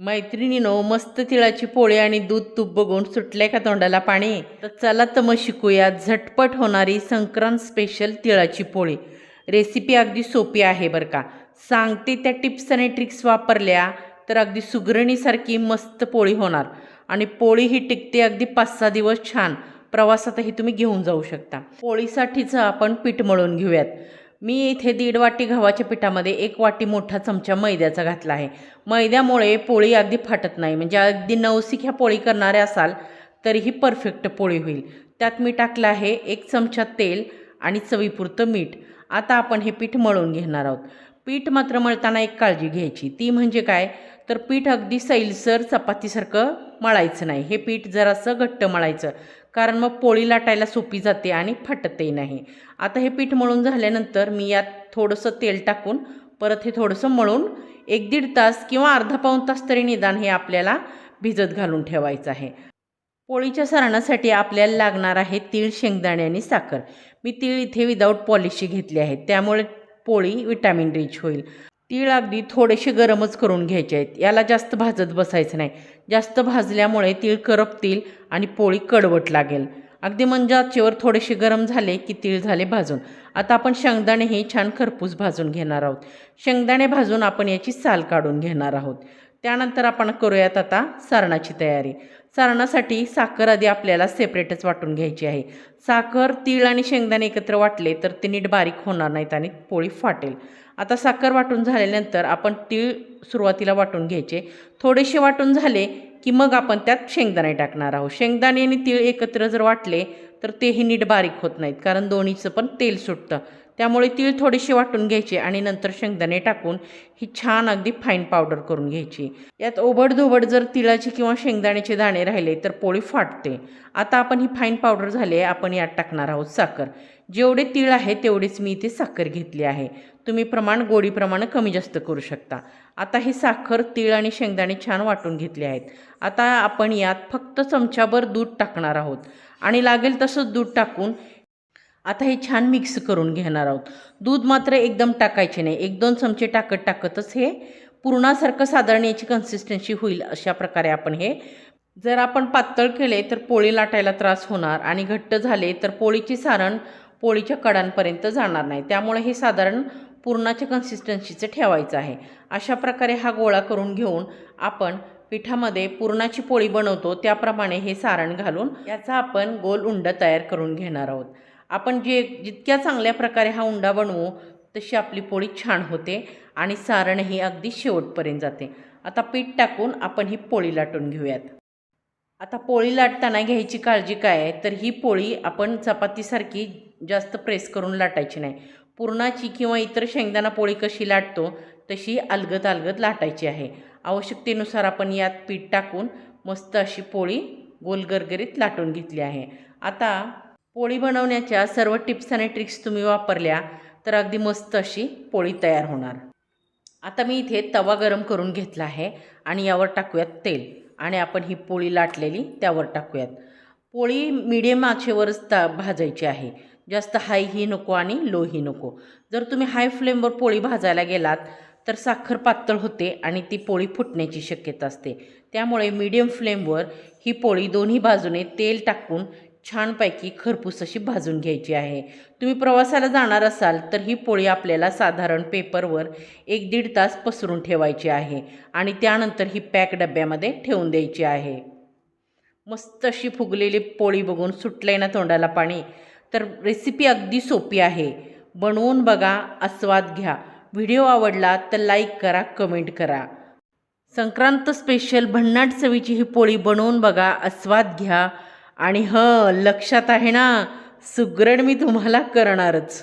मैत्रिणीनो मस्त तिळाची पोळी आणि दूध तूप बघून सुटलंय का तोंडाला पाणी? तर चला तर मग शिकूया झटपट होणारी संक्रांत स्पेशल तिळाची पोळी. रेसिपी अगदी सोपी आहे बरं का. सांगते त्या टिप्स आणि ट्रिक्स वापरल्या तर अगदी सुगरणीसारखी मस्त पोळी होणार. आणि पोळी ही टिकते अगदी पाच सहा दिवस छान. प्रवासातही तुम्ही घेऊन जाऊ शकता. पोळीसाठीचं आपण पीठ मळून घेऊयात. मी इथे दीड वाटी गव्हाच्या पिठामध्ये एक वाटी मोठा चमचा मैद्याचा घातला आहे. मैद्यामुळे पोळी अगदी फाटत नाही. म्हणजे अगदी नवसिक ह्या पोळी करणारे असाल तरीही परफेक्ट पोळी होईल. त्यात मी टाकलं आहे एक चमचा तेल आणि चवीपुरतं मीठ. आता आपण हे पीठ मळून घेणार आहोत. पीठ मात्र मळताना एक काळजी घ्यायची. ती म्हणजे काय? तर पीठ अगदी सैलसर चपातीसारखं मळायचं नाही. हे पीठ जरासं घट्ट मळायचं. कारण मग पोळी लाटायला सोपी जाते आणि फाटतही नाही. आता हे पीठ मळून झाल्यानंतर मी यात थोडंसं तेल टाकून परत हे थोडंसं मळून एक दीड तास किंवा अर्धा पाऊण तास तरी निदान हे आपल्याला भिजत घालून ठेवायचं आहे. पोळीच्या सारणासाठी आपल्याला लागणार आहे तीळ शेंगदाणे आणि साखर. मी तीळ इथे विदाऊट पॉलिशी घेतली आहे. त्यामुळे पोळी विटॅमिन रिच होईल. तीळ अगदी थोडेसे गरमच करून घ्यायचे आहेत. याला जास्त भाजत बसायचं नाही. जास्त भाजल्यामुळे तीळ करपतील आणि पोळी कडवट लागेल. अगदी म्हणजे आजचेवर थोडेसे गरम झाले की तीळ झाले भाजून. आता आपण शेंगदाणे हे छान खरपूस भाजून घेणार आहोत. शेंगदाणे भाजून आपण याची साल काढून घेणार आहोत. त्यानंतर आपण करूयात आता सारणाची तयारी. सारणासाठी साखर आधी आपल्याला सेपरेटच वाटून घ्यायची आहे. साखर तीळ आणि शेंगदाणे एकत्र वाटले तर ते नीट बारीक होणार नाहीत आणि पोळी फाटेल. आता साखर वाटून झाल्यानंतर आपण तीळ सुरुवातीला वाटून घ्यायचे. थोडेसे वाटून झाले की मग आपण त्यात शेंगदाणे टाकणार आहोत. शेंगदाणे आणि तीळ एकत्र जर वाटले तर तेही नीट बारीक होत नाहीत कारण दोन्हीचं पण तेल सुटतं. त्यामुळे तीळ थोडीशी वाटून घ्यायची आणि नंतर शेंगदाणे टाकून ही छान अगदी फाईन पावडर करून घ्यायची. यात ओबडधोबड जर तिळाचे किंवा शेंगदाण्याचे दाणे राहिले तर पोळी फाटते. आता आपण ही फाईन पावडर झाली आहे आपण यात टाकणार आहोत साखर. जेवढे तीळ आहे तेवढीच मी इथे साखर घेतली आहे. तुम्ही प्रमाण गोडीप्रमाणे कमी जास्त करू शकता. आता ही साखर तीळ आणि शेंगदाणे छान वाटून घेतले आहेत. आता आपण यात फक्त चमच्याभर दूध टाकणार आहोत. आणि लागेल तसंच दूध टाकून आता हे छान मिक्स करून घेणार आहोत. दूध मात्र एकदम टाकायचे नाही. एक दोन चमचे टाकत टाकतच हे पूर्णासारखं साधारण याची कन्सिस्टन्सी होईल अशा प्रकारे आपण हे जर आपण पातळ केले तर पोळी लाटायला त्रास होणार आणि घट्ट झाले तर पोळीची सारण पोळीच्या कडांपर्यंत जाणार नाही. त्यामुळे हे साधारण पूर्णाच्या कन्सिस्टन्सीचं ठेवायचं आहे. अशा प्रकारे हा गोळा करून घेऊन आपण पिठामध्ये पुरणाची पोळी बनवतो त्याप्रमाणे हे सारण घालून याचा आपण गोल उंड तयार करून घेणार आहोत. आपण जे जितक्या चांगल्या प्रकारे हा उंडा बनवू तशी आपली पोळी छान होते आणि सारणही अगदी शेवटपर्यंत जाते. आता पीठ टाकून आपण ही पोळी लाटून घेऊयात. आता पोळी लाटताना घ्यायची काळजी काय आहे? तर ही पोळी आपण चपातीसारखी जास्त प्रेस करून लाटायची नाही. पुरणाची किंवा इतर शेंगदाणा पोळी कशी लाटतो तशी अलगत अलगत लाटायची आहे. आवश्यकतेनुसार आपण यात पीठ टाकून मस्त अशी पोळी गोलगरगरीत लाटून घेतली आहे. आता पोळी बनवण्याच्या सर्व टिप्स आणि ट्रिक्स तुम्ही वापरल्या तर अगदी मस्त अशी पोळी तयार होणार. आता मी इथे तवा गरम करून घेतला आहे आणि यावर टाकूयात तेल. आणि आपण ही पोळी लाटलेली त्यावर टाकूयात. पोळी मिडियम आचेवरच ता भाजायची आहे. जास्त हायही नको आणि लोही नको. जर तुम्ही हाय फ्लेमवर पोळी भाजायला गेलात तर साखर पातळ होते आणि ती पोळी फुटण्याची शक्यता असते. त्यामुळे मीडियम फ्लेमवर ही पोळी दोन्ही बाजूने तेल टाकून छानपैकी खरपूस अशी भाजून घ्यायची आहे. तुम्ही प्रवासाला जाणार असाल तर ही पोळी आपल्याला साधारण पेपरवर एक दीड तास पसरून ठेवायची आहे आणि त्यानंतर ही पॅक डब्यामध्ये ठेवून द्यायची आहे. मस्त अशी फुगलेली पोळी बघून सुटलंय ना तोंडाला पाणी? तर रेसिपी अगदी सोपी आहे. बनवून बघा आस्वाद घ्या. व्हिडिओ आवडला तर लाईक करा कमेंट करा. संक्रांत स्पेशल भन्नाट चवीची ही पोळी बनवून बघा आस्वाद घ्या. आणि ह लक्षात आहे ना सुग्रण मी तुम्हाला करणारच.